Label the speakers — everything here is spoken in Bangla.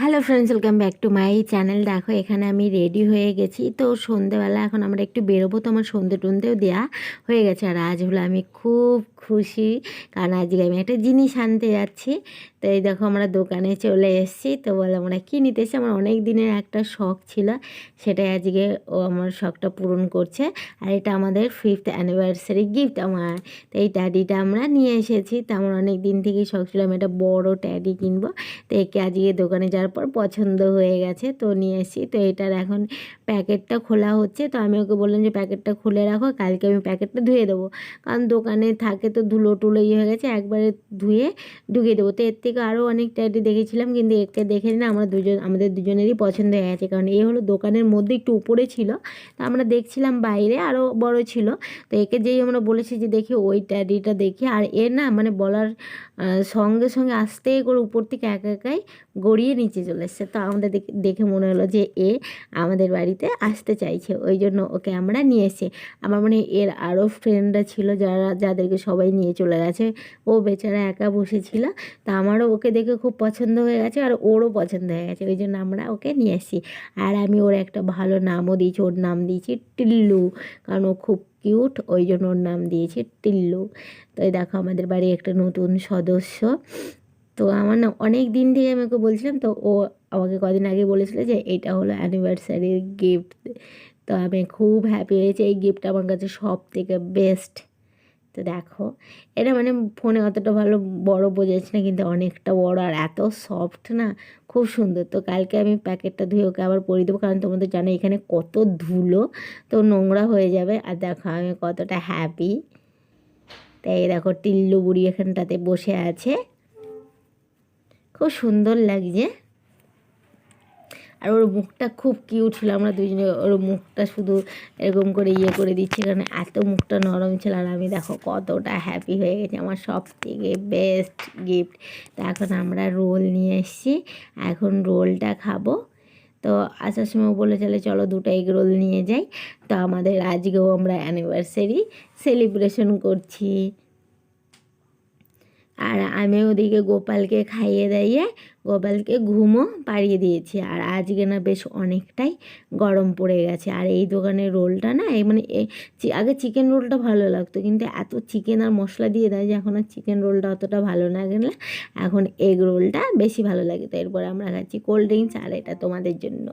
Speaker 1: Hello friends welcome back to my channel দেখো, এখানে আমি রেডি হয়ে গেছি। তো সন্ধেবেলা এখন আমরা একটু বেরোবো। তো আমার সন্ধে টন্ধেও দেওয়া হয়ে গেছে। আর আজ হলো আমি খুব খুশি, কারণ আজকে আমি একটা জিনিস আনতে যাচ্ছি। তো এই দেখো, আমরা দোকানে চলে এসেছি। তো বলে, আমরা কী নিতে এসেছি? আমার অনেক দিনের একটা শখ ছিল। সেটাই আজকে ও আমার শখটা পূরণ করছে। আর এটা আমাদের ফিফথ অ্যানিভার্সারি গিফট আমার। তো এই ট্যাডিটা আমরা নিয়ে এসেছি। তো আমার অনেক দিন থেকেই শখ ছিল, আমি একটা বড় ট্যাডি কিনবো। তো একে আজকে দোকানে যাওয়ার পর পছন্দ হয়ে গেছে, তো নিয়ে এসেছি। তো এটার এখন প্যাকেটটা খোলা হচ্ছে, তো আমি ওকে বললাম যে প্যাকেটটা খুলে রাখো, কালকে আমি প্যাকেটটা ধুয়ে দেবো। কারণ দোকানে থাকে তো ধুলো টুলো ইয়ে হয়ে গেছে, একবারে ধুয়ে ঢুকিয়ে দেবো। তো এর থেকে আরও অনেক ট্যাডি দেখেছিলাম, কিন্তু একে দেখে না আমরা দুজন, আমাদের দুজনেরই পছন্দ হয়ে গেছে। কারণ এ হলো দোকানের মধ্যে একটু উপরে ছিল, তো আমরা দেখছিলাম বাইরে আরও বড় ছিল। তো একে যেই আমরা বলেছি যে দেখি ওই ট্যাডিটা দেখি, আর এ না মানে বলার সঙ্গে সঙ্গে আস্তে করে উপর থেকে একা একাই গড়িয়ে নিচে চলে এসছে। তো আমাদের দেখে- দেখে মনে হলো যে এ আমাদের বাড়িতে আসতে চাইছে, ওই জন্য ওকে আমরা নিয়ে এসে আমার মনে এর আরও ফ্রেন্ডরা ছিল যারা, যাদেরকে সবাই নিয়ে চলে গেছে। ও বেচারা একা বসেছিল, তা আমারও ওকে দেখে খুব পছন্দ হয়ে গেছে আর ওরও পছন্দ হয়ে গেছে, ওই জন্য আমরা ওকে নিয়ে এসেছি। আর আমি ওর একটা ভালো নামও দিয়েছি, ওর নাম দিয়েছি টিল্লু, কারণ ও খুব কিউট, ওই জন্য ওর নাম দিয়েছি টিল্লু। তো এই দেখো আমাদের বাড়ি একটা নতুন সদস্য। তো আমার না অনেক দিন থেকে আমি ওকে বলছিলাম, তো ও আমাকে কদিন আগে বলেছিল যে এটা হলো অ্যানিভার্সারির গিফট তো আমি খুব হ্যাপি হয়েছি, এই গিফট আমার কাছে সব থেকে বেস্ট তো দেখো, এটা মানে ফোনে অতটা ভালো বড় বোঝাচ্ছে না, কিন্তু অনেকটা বড় আর এত সফট না, খুব সুন্দর। তো কালকে আমি প্যাকেটটা ধুয়ে ওকে আবার পরিয়ে দেবো, কারণ তোমাদের জানো এখানে কত ধুলো, তো নোংরা হয়ে যাবে। আর দেখো আমি কতটা হ্যাপি তাই দেখো টিল্লু বুড়ি এখানটাতে বসে আছে। খুব সুন্দর লাগছে। আর ওর মুখটা খুব কিউট ছিল, আমরা দুজনে ওর মুখটা শুধু এরকম করে ইয়ে করে দিচ্ছি, কারণ এত মুখটা নরম ছিল, আর আমি দেখো কতটা হ্যাপি হয়ে গেছে, আমার সব থেকে বেস্ট গিফট তো এখন আমরা রোল নিয়ে এসেছি, এখন রোলটা খাব। তো আসার সময় বলে চলে, চলো দুটো এগ রোল নিয়ে যাই। তো আমাদের আজকেও আমরা অ্যানিভার্সারি সেলিব্রেশন করছি। আর আমি ওদিকে গোপালকে খাইয়ে দাইয়ে গোপালকে ঘুমও পাড়িয়ে দিয়েছি। আর আজকে না বেশ অনেকটাই গরম পড়ে গেছে। আর এই দোকানের রোলটা না মানে আগে চিকেন রোলটা ভালো লাগতো, কিন্তু এত চিকেন আর মশলা দিয়ে দেয় যে এখন আর চিকেন রোলটা অতটা ভালো না। এখন এগ রোলটা বেশি ভালো লাগে তো এরপরে আমরা খাচ্ছি কোল্ড ড্রিঙ্কস, আর এটা তোমাদের জন্য।